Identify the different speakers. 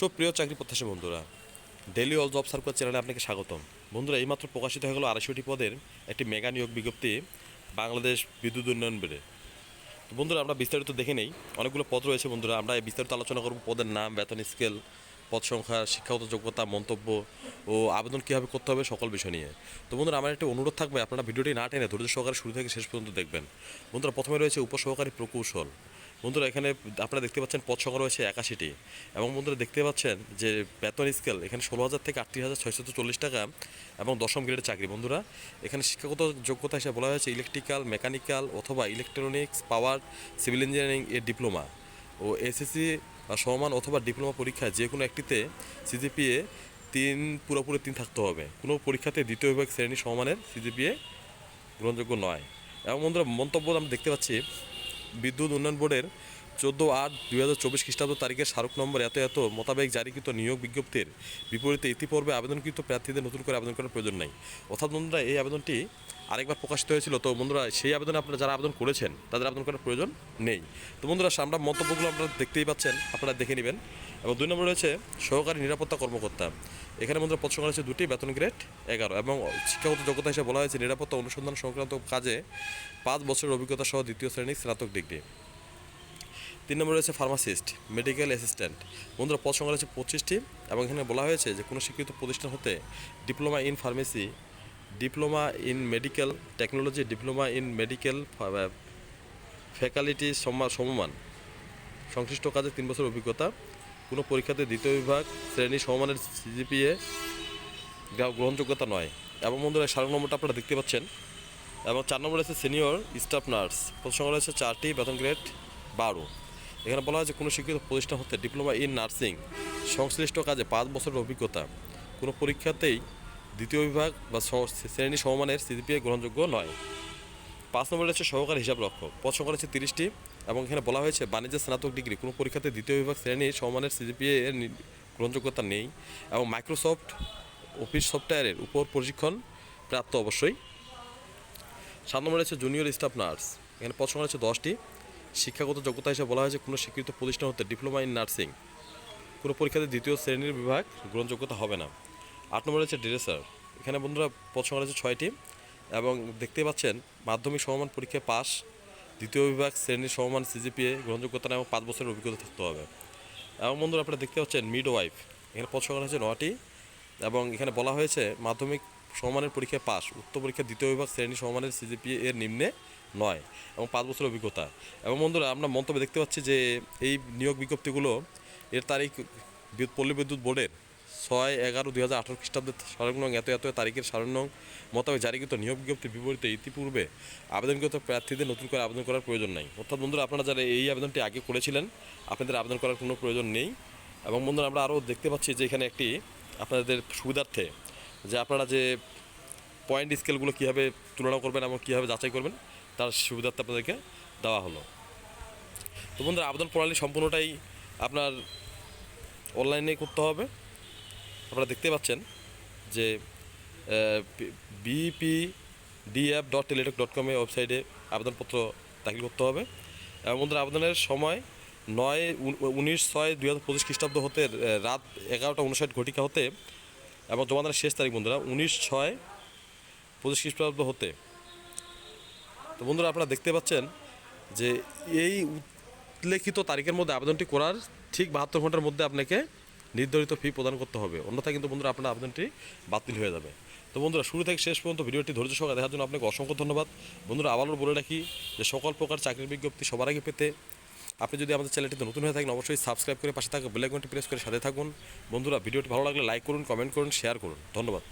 Speaker 1: সব প্রিয় চাকরি প্রত্যাশী বন্ধুরা ডেলি অল জব সার্কুলার চ্যানেলে আপনাকে স্বাগতম। বন্ধুরা, এইমাত্র প্রকাশিত হয়ে গেল আড়াইশোটি পদের একটি মেগা নিয়োগ বিজ্ঞপ্তি বাংলাদেশ বিদ্যুৎ উন্নয়ন বেড়ে তো বন্ধুরা, আমরা বিস্তারিত দেখে নেই। অনেকগুলো পদ রয়েছে বন্ধুরা, আমরা এই বিস্তারিত আলোচনা করব পদের নাম, বেতন স্কেল পদ সংখ্যা, শিক্ষাগত যোগ্যতা, মন্তব্য ও আবেদন কীভাবে করতে হবে সকল বিষয় নিয়ে। তো বন্ধুরা, আমার একটি অনুরোধ থাকবে, আপনারা ভিডিওটি না টেনে ধৈর্য সহকারে শুরু থেকে শেষ পর্যন্ত দেখবেন। বন্ধুরা, প্রথমে রয়েছে উপসহকারী প্রকৌশল। বন্ধুরা, এখানে আপনারা দেখতে পাচ্ছেন পদ সংখ্যা রয়েছে একাশিটি। এবং বন্ধুরা, দেখতে পাচ্ছেন যে বেতন স্কেল এখানে ষোলো হাজার থেকে আটত্রিশ হাজার ছয়শত চল্লিশ টাকা এবং দশম গ্রেডের চাকরি। বন্ধুরা, এখানে শিক্ষাগত যোগ্যতা হিসেবে বলা হয়েছে ইলেকট্রিক্যাল, মেকানিক্যাল অথবা ইলেকট্রনিক্স, পাওয়ার, সিভিল ইঞ্জিনিয়ারিং এর ডিপ্লোমা। ও এসএসসি সমান অথবা ডিপ্লোমা পরীক্ষায় যে কোনো একটিতে সিজিপিএ তিন, পুরোপুরি তিন থাকতে হবে। কোনো পরীক্ষাতে দ্বিতীয় বিভাগ শ্রেণি সমানের সিজিপিএ গ্রহণযোগ্য নয়। এবং বন্ধুরা, মন্তব্য আমরা দেখতে পাচ্ছি বিদ্যুৎ উন্নয়ন বোর্ডের চোদ্দ আট দুই হাজার চব্বিশ খ্রিস্টাব্দ তারিখের স্মারক নম্বর এত এত মোতাবেক জারিকৃত নিয়োগ বিজ্ঞপ্তির বিপরীতে ইতিপূর্বে আবেদনকৃত প্রার্থীদের নতুন করে আবেদন করার প্রয়োজন নেই। অর্থাৎ বন্ধুরা, এই আবেদনটি আরেকবার প্রকাশিত হয়েছিল। তো বন্ধুরা, সেই আবেদনে আপনারা যারা আবেদন করেছেন, তাদের আবেদন করার প্রয়োজন নেই। তো বন্ধুরা, আমরা মন্তব্যগুলো আপনারা দেখতেই পাচ্ছেন, আপনারা দেখে নেবেন। এবং দুই নম্বর রয়েছে সহকারী নিরাপত্তা কর্মকর্তা। এখানে বন্ধুরা, পদ সংখ্যা রয়েছে দুটি, বেতন গ্রেড এগারো। এবং শিক্ষাগত যোগ্যতা হিসেবে বলা হয়েছে, নিরাপত্তা অনুসন্ধান সংক্রান্ত কাজে পাঁচ বছরের অভিজ্ঞতা সহ দ্বিতীয় শ্রেণির স্নাতক ডিগ্রি। তিন নম্বর রয়েছে ফার্মাসিস্ট মেডিকেল অ্যাসিস্ট্যান্ট বন্ধুরা, পদ সংখ্যা রয়েছে পঁচিশটি এবং এখানে বলা হয়েছে যে, কোনো স্বীকৃত প্রতিষ্ঠান হতে diploma in pharmacy diploma in medical technology diploma in medical faculty সমমান। সংশ্লিষ্ট কাজে তিন বছর অভিজ্ঞতা, কোনো পরীক্ষাতে দ্বিতীয় বিভাগ, শ্রেণি সমমানের সিজিপিএ গ্রহণযোগ্যতা নয়। এবং বন্ধুরা সাড়ে নম্বরটা আপনারা দেখতে পাচ্ছেন। এবং চার নম্বর রয়েছে সিনিয়র স্টাফ নার্স প্রথম রয়েছে চারটি, বেতন গ্রেড বারো। এখানে বলা হয়েছে, কোনো শিক্ষিত প্রতিষ্ঠান হতে ডিপ্লোমা ইন নার্সিং, সংশ্লিষ্ট কাজে পাঁচ বছরের অভিজ্ঞতা। কোনো পরীক্ষাতেই দ্বিতীয় বিভাগ বা শ্রেণি সমমানের সিজিপিএ গ্রহণযোগ্য নয়। পাঁচ নম্বর রয়েছে সহকারী হিসাব রক্ষক। পদ সংখ্যা রয়েছে তিরিশটি এবং এখানে বলা হয়েছে, বাণিজ্য স্নাতক ডিগ্রি, কোনো পরীক্ষাতে দ্বিতীয় বিভাগ, শ্রেণি সমমানের সিজিপিএ এর গ্রহণযোগ্যতা নেই এবং মাইক্রোসফট অফিস সফটওয়্যারের উপর প্রশিক্ষণ প্রাপ্ত অবশ্যই। সাত নম্বর রয়েছে জুনিয়র স্টাফ নার্স। এখানে পদ সংখ্যা রয়েছে দশটি। শিক্ষাগত যোগ্যতা হিসেবে বলা হয়েছে কোনো স্বীকৃত প্রতিষ্ঠান হতে ডিপ্লোমা ইন নার্সিং। কোনো পরীক্ষাতে দ্বিতীয় শ্রেণির বিভাগ গ্রহণযোগ্যতা হবে না। আট নম্বর হচ্ছে ড্রেসার এখানে বন্ধুরা সংখ্যা রয়েছে ছয়টি এবং দেখতে পাচ্ছেন মাধ্যমিক সমমান পরীক্ষায় পাস দ্বিতীয় বিভাগ শ্রেণির সমমান সিজিপিএ গ্রহণযোগ্যতা এবং পাঁচ বছরের অভিজ্ঞতা থাকতে হবে। এবং বন্ধুরা আপনারা দেখতে পাচ্ছেন মিড ওয়াইফ এখানে পদ সংখ্যা রয়েছে নটি এবং এখানে বলা হয়েছে মাধ্যমিক সমমানের পরীক্ষায় পাস উক্ত পরীক্ষা দ্বিতীয় বিভাগ, শ্রেণি সমমানের সিজিপিএ এর নিম্নে নয় এবং পাঁচ বছরের অভিজ্ঞতা। এবং বন্ধুরা, আমরা মন্তব্যে দেখতে পাচ্ছি যে এই নিয়োগ বিজ্ঞপ্তিগুলো এর তারিখ পল্লী বিদ্যুৎ বোর্ডের ছয় এগারো দুই হাজার আঠারো খ্রিস্টাব্দের সারণ্যং এত এত তারিখের সারণ্যং মোতাবেক জারিকৃত নিয়োগ বিজ্ঞপ্তির বিপরীতে ইতিপূর্বে আবেদনকৃত প্রার্থীদের নতুন করে আবেদন করার প্রয়োজন নেই। অর্থাৎ বন্ধুরা, আপনারা যারা এই আবেদনটি আগে করেছিলেন, আপনাদের আবেদন করার কোনো প্রয়োজন নেই। এবং বন্ধুরা, আমরা আরও দেখতে পাচ্ছি যে এখানে একটি আপনাদের সুবিধার্থে যে আপনারা যে পয়েন্ট স্কেলগুলো কীভাবে তুলনা করবেন এবং কীভাবে যাচাই করবেন, তার সুবিধার্থে আপনাদেরকে দেওয়া হলো। তো বন্ধুরা, আবেদন প্রণালী সম্পূর্ণটাই আপনার অনলাইনে করতে হবে। আপনারা দেখতে পাচ্ছেন যে BP DF dot Teletalk dot কমে ওয়েবসাইটে আবেদনপত্র দাখিল করতে হবে। এবং বন্ধুরা, আবেদনের সময় নয় উন- উনিশ, ছয়, দুই হাজার পঁচিশ খ্রিস্টাব্দ হতে রাত এগারোটা উনষাট ঘটিকা হতে এবং জমাদানের শেষ তারিখ বন্ধুরা, উনিশ ছয় পঁচিশ খ্রিস্টাব্দ হতে। তো বন্ধুরা, আপনারা দেখতে পাচ্ছেন যে এই উল্লেখিত তারিখের মধ্যে আবেদনটি করার ঠিক বাহাত্তর ঘণ্টার মধ্যে আপনাকে নির্ধারিত ফি প্রদান করতে হবে। অন্যথায় কিন্তু বন্ধুরা, আপনার আবেদনটি বাতিল হয়ে যাবে। তো বন্ধুরা, শুরু থেকে শেষ পর্যন্ত ভিডিওটি ধৈর্য সহকারে দেখার জন্য আপনাকে অসংখ্য ধন্যবাদ। বন্ধুরা, আবারও বলে রাখি যে সকল প্রকার চাকরির বিজ্ঞপ্তি সবার আগে পেতে আপনি যদি আমাদের চ্যানেলটিতে নতুন হয়ে থাকেন, অবশ্যই সাবস্ক্রাইব করে পাশে থাকা বেলাইকনটি প্রেস করে সাথে থাকুন। বন্ধুরা, ভিডিওটি ভালো লাগলে লাইক করুন কমেন্ট করুন শেয়ার করুন। ধন্যবাদ।